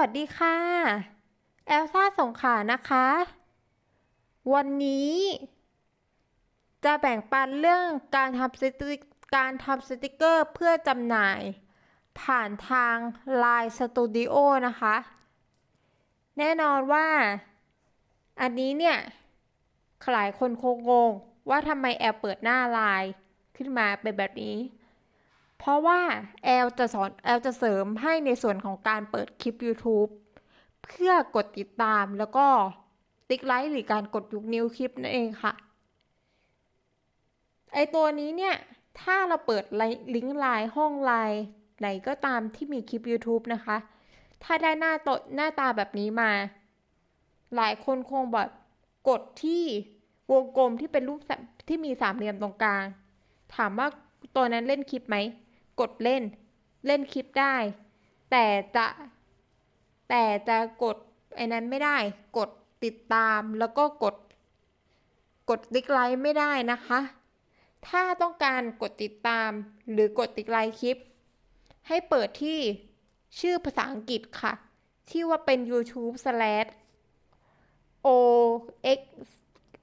วัสดีค่ะ แอลซ่าสงขานะคะ วันนี้ จะแบ่งปันเรื่องการทำสติกการทำสติกเกอร์เพื่อจำหน่าย ผ่านทาง Line Studio นะคะ แน่นอนว่า อันนี้เนี่ยหลายคนคงงงว่าทำไมแอลเปิดหน้าไลน์ขึ้นมาเป็นแบบนี้ เพราะว่าแอลจะสอนแอลจะเสริมให้ในส่วนของการเปิดคลิป YouTube เพื่อกดติดตามแล้วก็ติ๊กไลค์หรือการกดยุกนิ้วคลิปนั่นเองค่ะ ไอตัวนี้เนี่ย ถ้าเราเปิดไลน์ลิงก์ไลน์ห้องไลน์ไหนก็ตามที่มีคลิป YouTube นะคะ ถ้าได้หน้าตดหน้าตาแบบนี้มา หลายคนคงแบบกดที่วงกลมที่เป็นรูปที่มีสามเหลี่ยมตรงกลาง ถามว่าตัวนั้นเล่นคลิปไหม กดเล่น เล่นคลิปได้ แต่จะแต่จะกดไอ้นั้นไม่ได้ กดติดตามแล้วก็กด กดติ๊กไลค์ไม่ได้นะคะ ถ้าต้องการกดติดตามหรือกดติ๊กไลค์คลิป ให้เปิดที่ชื่อภาษาอังกฤษค่ะ ที่ว่าเป็น YouTube slash o x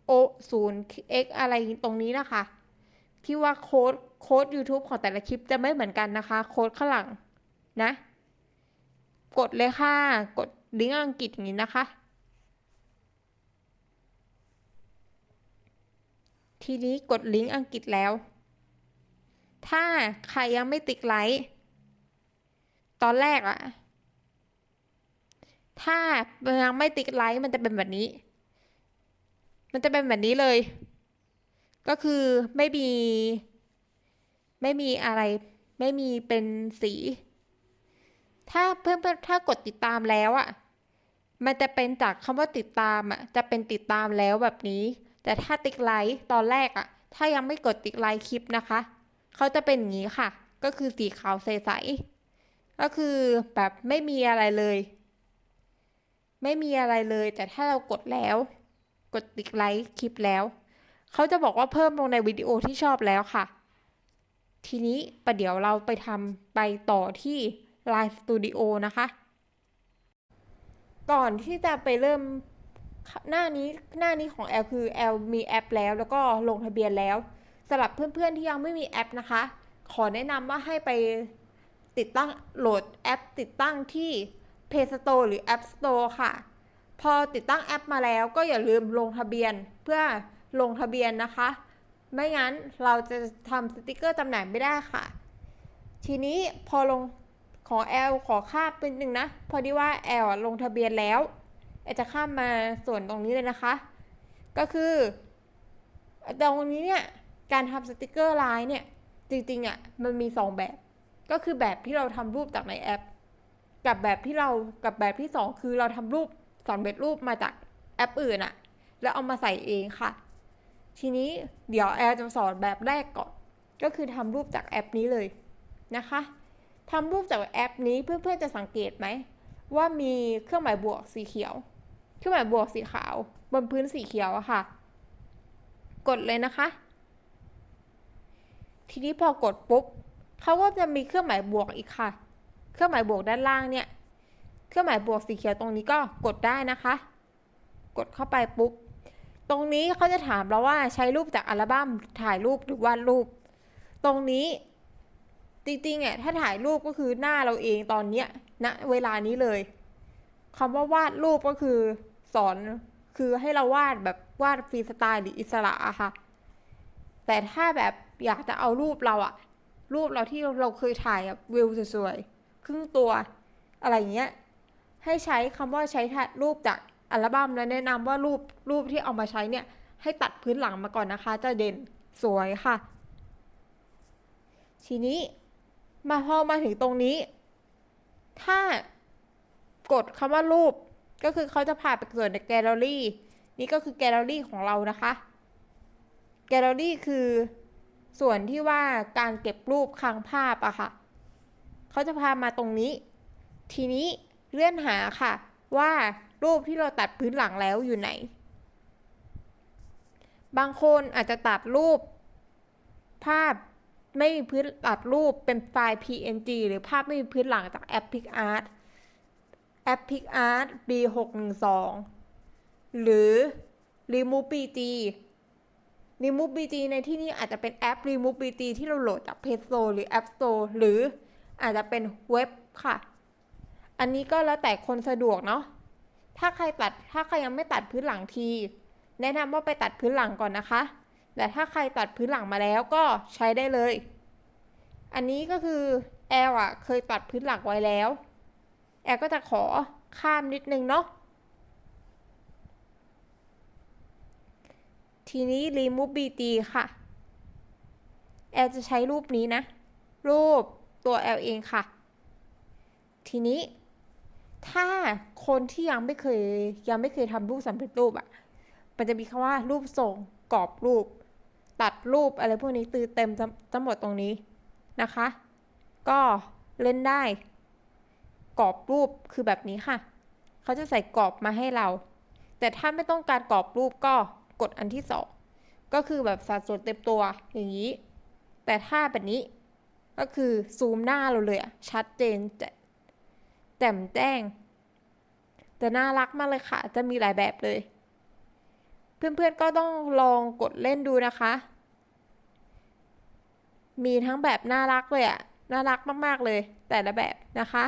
o 0 x อะไรตรงนี้นะคะ ที่ว่าโค้ดโค้ด YouTube ของแต่ละคลิปจะไม่เหมือนกันนะคะ โค้ดข้างหลังนะ กดเลยค่ะ กดลิงก์อังกฤษอย่างนี้นะคะ ทีนี้กดลิงก์อังกฤษแล้ว ถ้าใครยังไม่ติ๊กไลค์ตอนแรกอะถ้ายังไม่ติ๊กไลค์มันจะเป็นแบบนี้ มันจะเป็นแบบนี้เลย ก็คือไม่มี ไม่มีอะไร ไม่มีเป็นสี ถ้าเพื่อนๆถ้ากดติดตามแล้วอะ่ะ มันจะเป็นจากคำว่าติดตามอะ่ะ จะเป็นติดตามแล้วแบบนี้ แต่ถ้าติ๊กไลค์ตอนแรกอะ่ะ ถ้ายังไม่กดติ๊กไลค์คลิปนะคะ เขาจะเป็นอย่างนี้ค่ะ ก็คือสีขาวใสๆก็คือแบบไม่มีอะไรเลย ไม่มีอะไรเลย แต่ถ้าเรากดแล้ว กดติ๊กไลค์คลิปแล้ว เขาจะบอกว่าเพิ่มลงในวิดีโอที่ชอบแล้วค่ะ ทีนี้ประเดี๋ยวเราไปทำไปต่อที่ Line Studio นะคะ ก่อนที่จะไปเริ่มหน้านี้หน้านี้ของแอลคือแอลมีแอปแล้ว แล้วก็ลงทะเบียนแล้วสำหรับเพื่อนๆที่ยังไม่มีแอปนะคะ ขอแนะนำว่าให้ไปติดตั้งโหลดแอป ติดตั้งที่ Play Store หรือ App Store ค่ะ พอติดตั้งแอปมาแล้วก็อย่าลืมลงทะเบียนเพื่อ ลงทะเบียนนะคะ ไม่งั้นเราจะทำสติกเกอร์จำหน่ายไม่ได้ค่ะ ทีนี้พอลงขอแอลขอค่าเป็นหนึ่งนะ พอดีว่าแอลลงทะเบียนแล้วแอลจะข้ามมาส่วนตรงนี้เลยนะคะ ก็คือตรงนี้เนี่ยการทำสติกเกอร์ไลน์เนี่ยจริงๆอะมันมีสองแบบ ก็คือแบบที่เราทำรูปจากในแอป กับแบบที่เรากับแบบที่สองคือเราทำรูปสอนเบ็ดรูปมาจากแอปอื่นอะ แล้วเอามาใส่เองค่ะ ทีนี้เดี๋ยวแอลจะสอนแบบแรกก่อน ก็คือทำรูปจากแอปนี้เลยนะคะทำรูปจากแอปนี้เพื่อนๆจะสังเกตไหมว่ามีเครื่องหมายบวกสีเขียว เครื่องหมายบวกสีขาว บนพื้นสีเขียวอะค่ะ กดเลยนะคะ ทีนี้พอกดปุ๊บเขาก็จะมีเครื่องหมายบวกอีกค่ะ เครื่องหมายบวกด้านล่างเนี่ย เครื่องหมายบวกสีเขียวตรงนี้ก็กดได้นะคะ กดเข้าไปปุ๊บ ตรงนี้เขาจะถามเราว่าใช้รูปจากอัลบั้มถ่ายรูปหรือวาดรูป ตรงนี้จริงๆอะถ้าถ่ายรูปก็คือหน้าเราเองตอนเนี้ยณนะเวลานี้เลยคำว่าวาดรูปก็คือสอนคือให้เราวาดแบบวาดฟรีสไตล์หรืออิสระอะค่ะ แต่ถ้าแบบอยากจะเอารูปเราอะรูปเราที่เราเคยถ่ายแบบวิวสวยๆครึ่งตัวอะไรเงี้ยให้ใช้คำว่าใช้รูปจาก อัลบั้มและแนะนำว่ารูปรูปที่เอามาใช้เนี่ย ให้ตัดพื้นหลังมาก่อนนะคะ จะเด่นสวยค่ะ ทีนี้มาพอมาถึงตรงนี้ ถ้ากดคำว่ารูปก็คือเขาจะพาไปเกิดในแกลเลอรี่นี่ก็คือแกลเลอรี่ของเรานะคะ แกลเลอรี่คือส่วนที่ว่าการเก็บรูปค้างภาพอะค่ะ เขาจะพามาตรงนี้ ทีนี้เลื่อนหาค่ะว่า รูปที่เราตัดพื้นหลังแล้วอยู่ไหน บางคนอาจจะตัดรูป ภาพไม่มีพื้นตัดรูปเป็นไฟล์ PNG หรือภาพไม่มีพื้นหลังจากแอป PicArt แอแอป PicArt B612 หรือ Remove BG Remove BG ในที่นี้อาจจะเป็นแอป Remove BG ที่เราโหลดจาก Play Store หรือ App Store หรืออาจจะเป็นเว็บค่ะ อันนี้ก็แล้วแต่คนสะดวกเนาะ ถ้าใครตัดถ้าใครยังไม่ตัดพื้นหลังที แนะนำว่าไปตัดพื้นหลังก่อนนะคะ แต่ถ้าใครตัดพื้นหลังมาแล้วก็ใช้ได้เลย อันนี้ก็คือแอลอะเคยตัดพื้นหลังไว้แล้ว แอลก็จะขอข้ามนิดนึงเนาะทีนี้ remove bt ค่ะ แอลจะใช้รูปนี้นะ รูปตัวแอลเองค่ะ ทีนี้ ถ้าคนที่ยังไม่เคยยังไม่เคยทำรูปสำเร็จรูปอะ่ะ มันจะมีคำว่ารูปทรงกรอบรูป ตัดรูปอะไรพวกนี้ตือเต็มทั้งหมดตรงนี้นะคะ ก็เล่นได้ กรอบรูปคือแบบนี้ค่ะ เขาจะใส่กรอบมาให้เรา แต่ถ้าไม่ต้องการกรอบรูปก็กดอันที่สองก็คือแบบสัดส่วนเต็มตัวอย่างนี้ แต่ถ้าแบบนี้ก็คือซูมหน้าเราเลยอะชัดเจน แจ่มแจ้งแต่น่ารักมากเลยค่ะ จะมีหลายแบบเลย เพื่อนๆก็ต้องลองกดเล่นดูนะคะ มีทั้งแบบน่ารักเลยอะน่ารักมากๆเลย แต่ละแบบนะคะ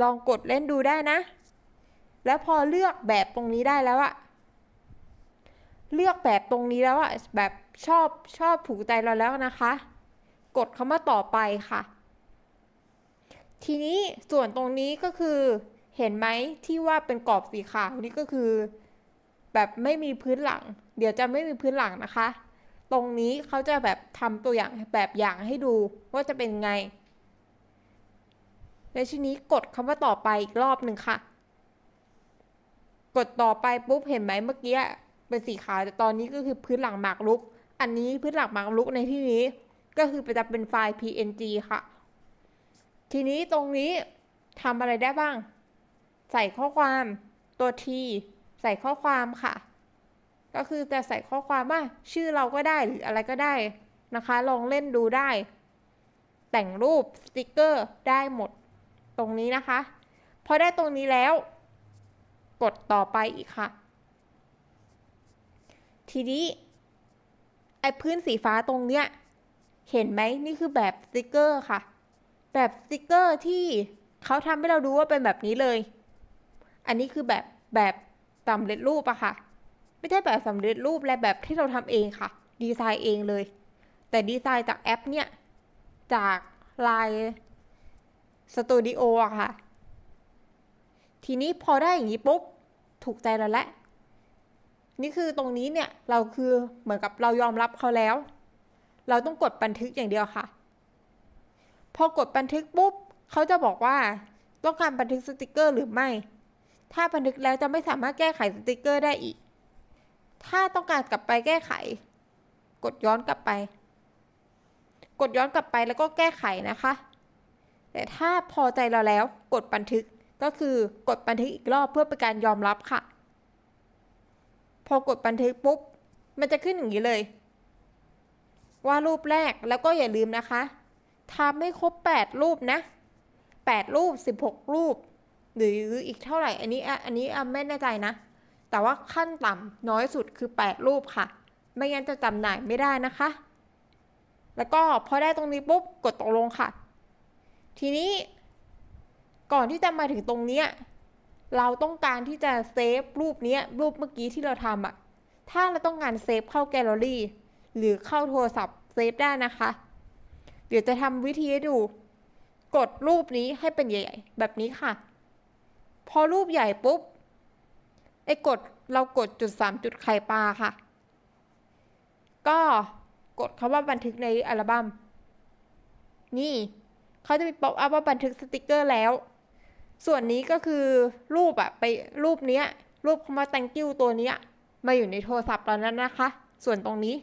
ลองกดเล่นดูได้นะ แล้วพอเลือกแบบตรงนี้ได้แล้วอะเลือกแบบตรงนี้แล้วอะแบบชอบชอบถูกใจเราแล้วนะคะ กดคำว่าต่อไปค่ะ ทีนี้ส่วนตรงนี้ก็คือเห็นไหมที่ว่าเป็นกรอบสีขาวนี่ก็คือ แบบไม่มีพื้นหลัง เดี๋ยวจะไม่มีพื้นหลังนะคะ ตรงนี้เขาจะแบบทำตัวอย่างแบบอย่างให้ดูว่าจะเป็นไงในทีนี้กดคำว่าต่อไปอีกรอบหนึ่งค่ะ กดต่อไปปุ๊บเห็นไหมเมื่อกี้เป็นสีขาวแต่ตอนนี้ก็คือพื้นหลังหมากรุก อันนี้พื้นหลังหมากรุกในที่นี้ ก็คือจะเป็นไฟล์ png ค่ะ ทีนี้ตรงนี้ทำอะไรได้บ้าง ใส่ข้อความตัว t ใส่ข้อความค่ะ ก็คือจะใส่ข้อความว่าชื่อเราก็ได้หรืออะไรก็ได้นะคะ ลองเล่นดูได้ แต่งรูปสติกเกอร์ได้หมดตรงนี้นะคะ พอได้ตรงนี้แล้ว กดต่อไปอีกค่ะ ทีนี้ไอ้พื้นสีฟ้าตรงเนี้ย เห็นไหมนี่คือแบบสติกเกอร์ค่ะ แบบสติกเกอร์ที่เขาทำให้เราดูว่าเป็นแบบนี้เลย อันนี้คือแบบแบบสำเร็จรูปอะค่ะ ไม่ใช่แบบสำเร็จรูปและแบบที่เราทำเองค่ะ ดีไซน์เองเลย แต่ดีไซน์จากแอปเนี่ย จากลายสตูดิโออะค่ะ ทีนี้พอได้อย่างนี้ปุ๊บ ถูกใจเราแล้วนี่คือตรงนี้เนี่ย เราคือเหมือนกับเรายอมรับเขาแล้ว เราต้องกดบันทึกอย่างเดียวค่ะ พอกดบันทึกปุ๊บเขาจะบอกว่าต้องการบันทึกสติกเกอร์หรือไม่ ถ้าบันทึกแล้วจะไม่สามารถแก้ไขสติกเกอร์ได้อีก ถ้าต้องการกลับไปแก้ไข กดย้อนกลับไป กดย้อนกลับไปแล้วก็แก้ไขนะคะ แต่ถ้าพอใจเราแล้วกดบันทึกก็คือกดบันทึกอีกรอบเพื่อเป็นการยอมรับค่ะ พอกดบันทึกปุ๊บ มันจะขึ้นอย่างนี้เลย ว่ารูปแรกแล้วก็อย่าลืมนะคะ ทำให้ครบ 8 รูปนะ 8 รูป 16 รูป หรืออีกเท่าไหร่ อันนี้อันนี้ไม่แน่ใจนะ แต่ว่าขั้นต่ำน้อยสุดคือ 8 รูปค่ะ ไม่งั้นจะจำหน่ายไม่ได้นะคะ แล้วก็พอได้ตรงนี้ปุ๊บกดตกลงค่ะ ทีนี้ก่อนที่จะมาถึงตรงเนี้ยเราต้องการที่จะเซฟรูปเนี้ยรูปเมื่อกี้ที่เราทำอะถ้าเราต้องการเซฟเข้าแกลเลอรี่ หรือเข้าโทรศัพท์เซฟได้นะคะ เดี๋ยวจะทำวิธีให้ดู กดรูปนี้ให้เป็นใหญ่ๆ แบบนี้ค่ะ พอรูปใหญ่ปุ๊บ ไอ้กดเรากดจุดสามจุดไข่ปลาค่ะ ก็กดคำว่าบันทึกในอัลบั้ม นี่เขาจะมีป๊อปอัพว่าบันทึกสติกเกอร์แล้ว ส่วนนี้ก็คือรูปอะไปรูปเนี้ย รูปคำว่า thank you ตัวเนี้ย มาอยู่ในโทรศัพท์เรานั้นนะคะ ส่วนตรงนี้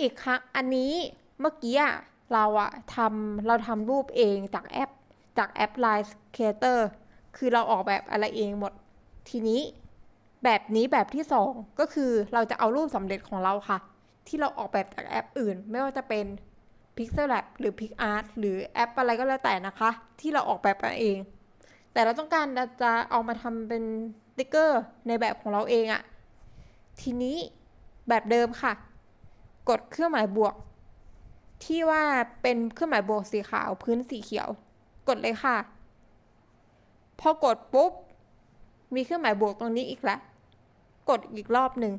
อีกครั้งอันนี้เมื่อกี้เราอะทำเราทำรูปเองจากแอป จากแอป Line Creator คือเราออกแบบอะไรเองหมด ทีนี้แบบนี้แบบที่สองก็คือเราจะเอารูปสำเร็จของเราค่ะ ที่เราออกแบบจากแอปอื่น ไม่ว่าจะเป็น Pixel Lab หรือ PicArt หรือแอปอะไรก็แล้วแต่นะคะ ที่เราออกแบบมาเอง แต่เราต้องการจะเอามาทำเป็นสติกเกอร์ในแบบของเราเองอะทีนี้แบบเดิมค่ะ กดเครื่องหมายบวก ที่ว่าเป็นเครื่องหมายบวกสีขาวพื้นสีเขียว กดเลยค่ะ พอกดปุ๊บ มีเครื่องหมายบวกตรงนี้อีกแล้วกดอีกรอบหนึ่ง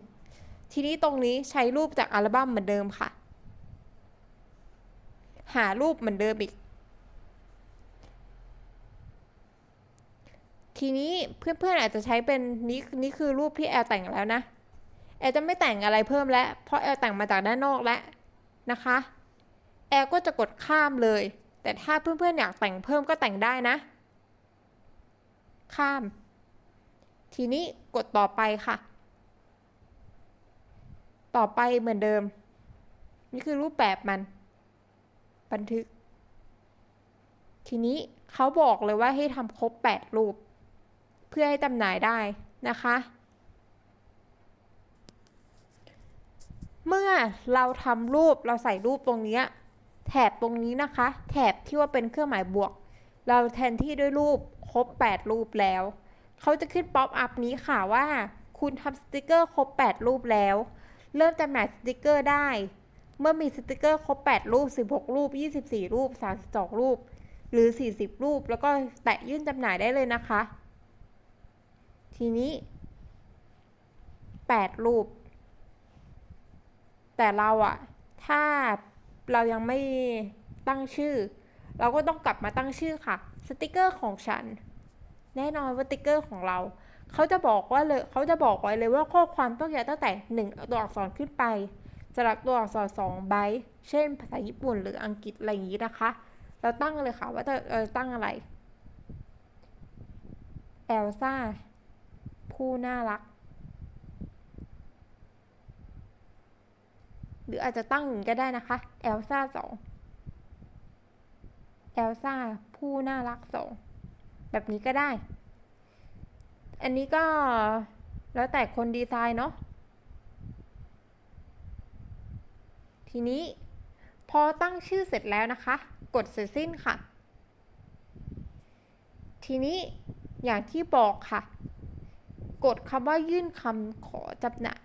ทีนี้ตรงนี้ใช้รูปจากอัลบั้มเหมือนเดิมค่ะ หารูปเหมือนเดิมอีก ทีนี้เพื่อนๆอาจจะใช้เป็นนี่นี่คือรูปที่แอลแต่งแล้วนะ แอลจะไม่แต่งอะไรเพิ่มแล้วเพราะแอลแต่งมาจากด้านนอกแล้วนะคะ แอลก็จะกดข้ามเลย แต่ถ้าเพื่อนๆอยากแต่งเพิ่มก็แต่งได้นะ ข้าม ทีนี้กดต่อไปค่ะ ต่อไปเหมือนเดิม นี่คือรูปแบบมัน บันทึก ทีนี้เขาบอกเลยว่าให้ทำครบ 8 รูป เพื่อให้จำหน่ายได้นะคะ เมื่อเราทำรูปเราใส่รูปตรงนี้แถบตรงนี้นะคะ แถบที่ว่าเป็นเครื่องหมายบวก เราแทนที่ด้วยรูปครบ 8 รูปแล้ว เขาจะขึ้นป๊อปอัพนี้ค่ะว่า คุณทำสติกเกอร์ครบ 8 รูปแล้ว เริ่มจำหน่ายสติกเกอร์ได้ เมื่อมีสติกเกอร์ครบ 8 รูป 16 รูป 24 รูป 32 รูป หรือ 40 รูป แล้วก็แตะยื่นจำหน่ายได้เลยนะคะ ทีนี้ 8 รูป แต่เราอะถ้าเรายังไม่ตั้งชื่อ เราก็ต้องกลับมาตั้งชื่อค่ะสติกเกอร์ของฉัน แน่นอนว่าสติกเกอร์ของเราเขาจะบอกว่าเลยเขาจะบอกไว้เลยว่าข้อความต้องยาวตั้งแต่หนึ่งตัวอักษรขึ้นไปสำหรับตัวอักษรสองไบต์เช่น ภาษาญี่ปุ่นหรืออังกฤษอะไรอย่างนี้นะคะ เราตั้งเลยค่ะว่าจะเออตั้งอะไร เอลซ่า ผู้น่ารัก หรืออาจจะตั้งอย่างนี้ก็ได้นะคะเอลซ่าสองเอลซ่าผู้น่ารักสองแบบนี้ก็ได้ อันนี้ก็แล้วแต่คนดีไซน์เนาะทีนี้พอตั้งชื่อเสร็จแล้วนะคะ กดเสร็จสิ้นค่ะ ทีนี้อย่างที่บอกค่ะ กดคำว่ายื่นคำขอจำหน่าย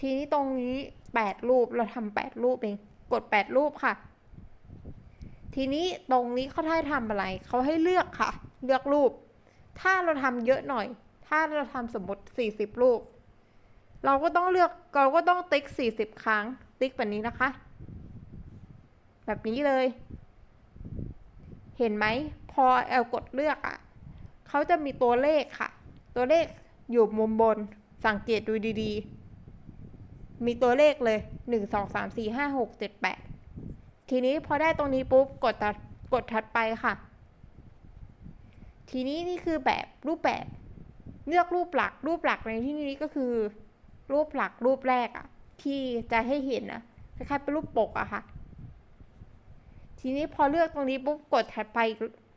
ทีนี้ตรงนี้8รูปเราทำ8รูปเอง กด8รูปค่ะ ทีนี้ตรงนี้เขาให้ทำอะไร เขาให้เลือกค่ะ เลือกรูป ถ้าเราทำเยอะหน่อย ถ้าเราทำสมมติ40รูป เราก็ต้องเลือก เราก็ต้องติ๊ก40ครั้ง ติ๊กแบบนี้นะคะ แบบนี้เลย เห็นไหม พอแอลกดเลือกอะเขาจะมีตัวเลขค่ะ ตัวเลขอยู่มุมบน สังเกตดูดี ๆ มีตัวเลขเลยหนึ่งสองสามสี่ห้าหกเจ็ดแปดทีนี้พอได้ตรงนี้ปุ๊บกดตัดกดถัดไปค่ะ ทีนี้นี่คือแบบรูปแบบ เลือกรูปหลักรูปหลักในที่นี้ก็คือ รูปหลักรูปแรกอะที่จะให้เห็นนะคล้ายๆเป็นรูปปกอะค่ะ ทีนี้พอเลือกตรงนี้ปุ๊บกดถัดไป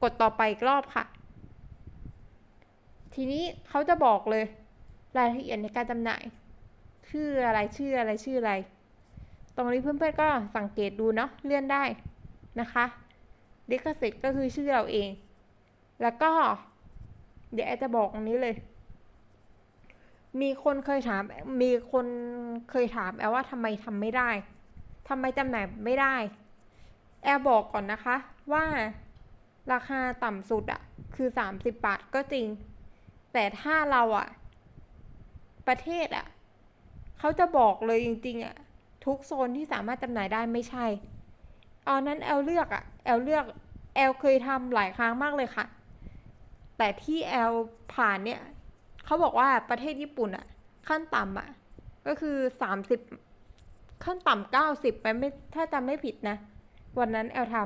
กดต่อไปอีกรอบค่ะ ทีนี้เขาจะบอกเลยรายละเอียดในการจำหน่าย ชื่ออะไรชื่ออะไรชื่ออะไร ตรงนี้เพื่อนๆก็สังเกตดูเนาะเลื่อนได้นะคะลิขสิทธิ์ก็คือชื่อเราเอง แล้วก็ เดี๋ยวแอจะบอกตรงนี้เลย มีคนเคยถาม มีคนเคยถามแอลว่าทำไมทำไม่ได้ทำไมจำหน่ายไม่ได้ แอลบอกก่อนนะคะว่าราคาต่ำสุดอะคือ 30 บาทก็จริง แต่ถ้าเราอะประเทศอะ เขาจะบอกเลยจริงๆอะทุกโซนที่สามารถจำหน่ายได้ไม่ใช่เอานั้นแอลเลือกอะแอลเลือกแอลเคยทำหลายครั้งมากเลยค่ะ แต่ที่แอลผ่านเนี่ยเขาบอกว่าประเทศญี่ปุ่นอะขั้นต่ำอะก็คือ30ขั้นต่ำเก้าสิบไปไม่ถ้าจำไม่ผิดนะ วันนั้นแอลท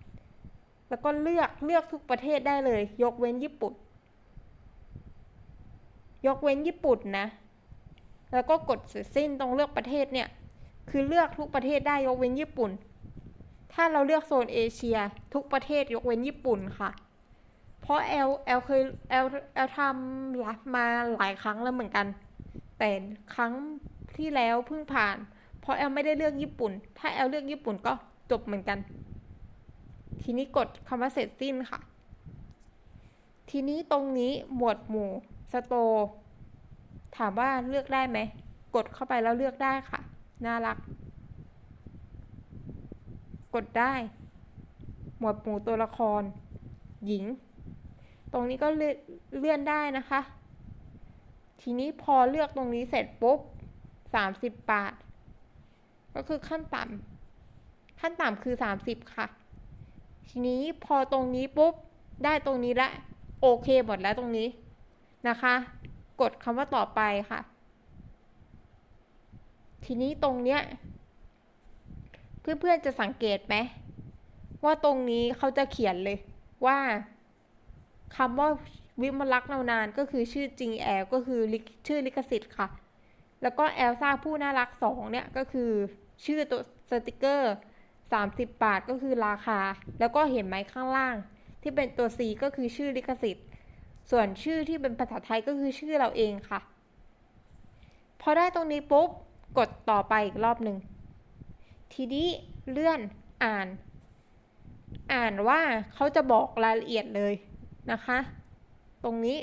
ำแล้วก็เลือกเลือกทุกประเทศได้เลย ยกเว้นญี่ปุ่น ยกเว้นญี่ปุ่นนะ แล้วก็กดเสร็จสิ้นตรงเลือกประเทศเนี่ยคือเลือกทุกประเทศได้ยกเว้นญี่ปุ่น ถ้าเราเลือกโซนเอเชีย ทุกประเทศยกเว้นญี่ปุ่นค่ะ เพราะแอลแอลเคยแอลแอลทำรับมาหลายครั้งแล้วเหมือนกัน แต่ครั้งที่แล้วเพิ่งผ่าน เพราะแอลไม่ได้เลือกญี่ปุ่น ถ้าแอลเลือกญี่ปุ่นก็จบเหมือนกัน ทีนี้กดคำว่าเสร็จสิ้นค่ะ ทีนี้ตรงนี้หมวดหมู่สโตร์ ถามว่าเลือกได้ไหม กดเข้าไปแล้วเลือกได้ค่ะ น่ารัก กดได้ หมวดหมู่ตัวละคร หญิง ตรงนี้ก็เลื่อนได้นะคะ ทีนี้พอเลือกตรงนี้เสร็จปุ๊บสามสิบบาท ก็คือขั้นต่ำขั้นต่ำคือสามสิบค่ะ ทีนี้พอตรงนี้ปุ๊บ ได้ตรงนี้ละ โอเคหมดแล้วตรงนี้นะคะ กดคำว่าต่อไปค่ะ ทีนี้ตรงเนี้ย เพื่อนๆจะสังเกตไหมว่าตรงนี้เขาจะเขียนเลยว่าคำว่าวิมลักษ์นานานก็คือชื่อจริงแอลก็คือชื่อลิขสิทธิ์ค่ะ แล้วก็แอลซ่าผู้น่ารักสองเนี่ยก็คือชื่อตัวสติกเกอร์ 30 บาทก็คือราคา แล้วก็เห็นไหมข้างล่าง ที่เป็นตัว C ก็คือชื่อลิขสิทธิ์ ส่วนชื่อที่เป็นภาษาไทยก็คือชื่อเราเองค่ะ พอได้ตรงนี้ปุ๊บ กดต่อไปอีกรอบหนึ่ง ทีนี้เลื่อนอ่าน อ่านว่าเขาจะบอกรายละเอียดเลยนะคะ ตรงนี้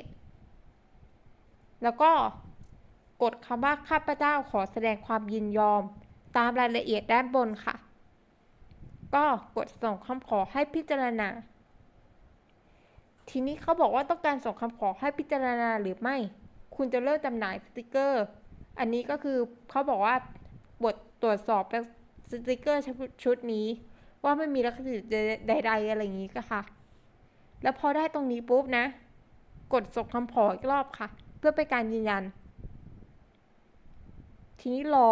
แล้วก็กดคำว่าข้าพเจ้าขอแสดงความยินยอม ตามรายละเอียดด้านบนค่ะ ก็กดส่งคำขอให้พิจารณา ทีนี้เขาบอกว่าต้องการส่งคำขอให้พิจารณาหรือไม่ คุณจะเริ่มจำหน่ายสติกเกอร์ อันนี้ก็คือเขาบอกว่าบทตรวจสอบสติกเกอร์ชุดนี้ ว่าไม่มีลักษณะใดๆอะไรอย่างนี้ก็ค่ะ แล้วพอได้ตรงนี้ปุ๊บนะ กดส่งคำขออีกรอบค่ะ เพื่อเป็นการยืนยัน ทีนี้รอ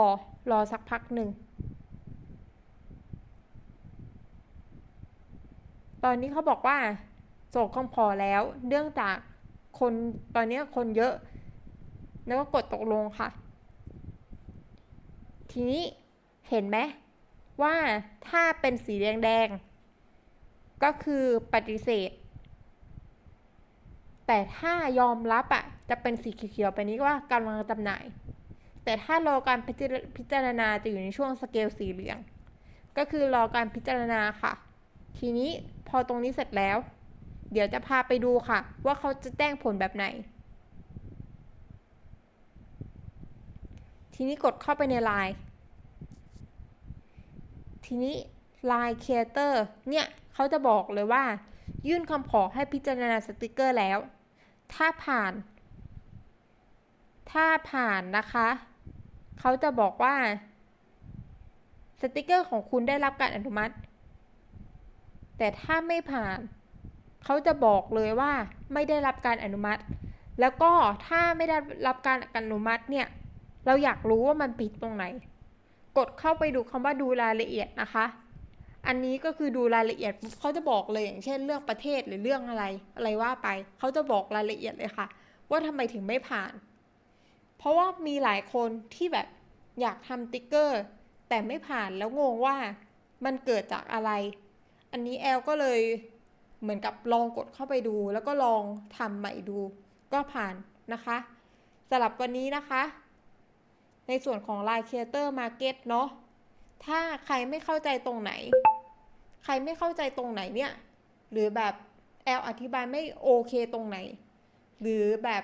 รอสักพักหนึ่งตอนนี้เขาบอกว่า ส่งคำขอแล้ว เนื่องจากคนตอนนี้คนเยอะ แล้วก็กดตกลงค่ะ ทีนี้เห็นไหมว่าถ้าเป็นสีแดงๆก็คือปฏิเสธ แต่ถ้ายอมรับอะจะเป็นสีเขียวๆไปนี้ว่ากำลังจำหน่าย แต่ถ้ารอการพิจารณาจะอยู่ในช่วงสเกลสีเหลือง ก็คือรอการพิจารณาค่ะ ทีนี้พอตรงนี้เสร็จแล้ว เดี๋ยวจะพาไปดูค่ะ ว่าเขาจะแจ้งผลแบบไหน ทีนี้กดเข้าไปในไลน์ทีนี้ Line Creator เนี่ยเขาจะบอกเลยว่า ยื่นคำขอให้พิจารณาสติกเกอร์แล้ว ถ้าผ่าน ถ้าผ่านนะคะ เขาจะบอกว่า สติกเกอร์ของคุณได้รับการอนุมัติ แต่ถ้าไม่ผ่าน เขาจะบอกเลยว่าไม่ได้รับการอนุมัติ แล้วก็ถ้าไม่ได้รับการอนุมัติเนี่ยเราอยากรู้ว่ามันผิดตรงไหน กดเข้าไปดูคำว่าดูรายละเอียดนะคะ อันนี้ก็คือดูรายละเอียดเขาจะบอกเลยอย่างเช่นเรื่องประเทศหรือเรื่องอะไรอะไรว่าไปเขาจะบอกรายละเอียดเลยค่ะ ว่าทำไมถึงไม่ผ่าน เพราะว่ามีหลายคนที่แบบอยากทำติ๊กเกอร์ แต่ไม่ผ่านแล้วงงว่ามันเกิดจากอะไร อันนี้แอลก็เลย เหมือนกับลองกดเข้าไปดู แล้วก็ลองทำใหม่ดู ก็ผ่านนะคะสำหรับวันนี้นะคะ ในส่วนของ Line Creator Market เนาะถ้าใครไม่เข้าใจตรงไหน ใครไม่เข้าใจตรงไหนเนี่ย หรือแบบแอลอธิบายไม่โอเคตรงไหน หรือแบบ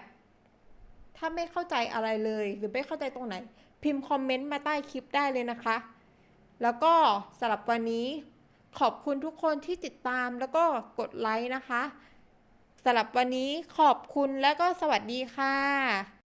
ถ้าไม่เข้าใจอะไรเลย หรือไม่เข้าใจตรงไหน พิมพ์คอมเมนต์มาใต้คลิปได้เลยนะคะ แล้วก็สำหรับวันนี้ ขอบคุณทุกคนที่ติดตามแล้วก็กดไลค์นะคะสำหรับวันนี้ขอบคุณแล้วก็สวัสดีค่ะ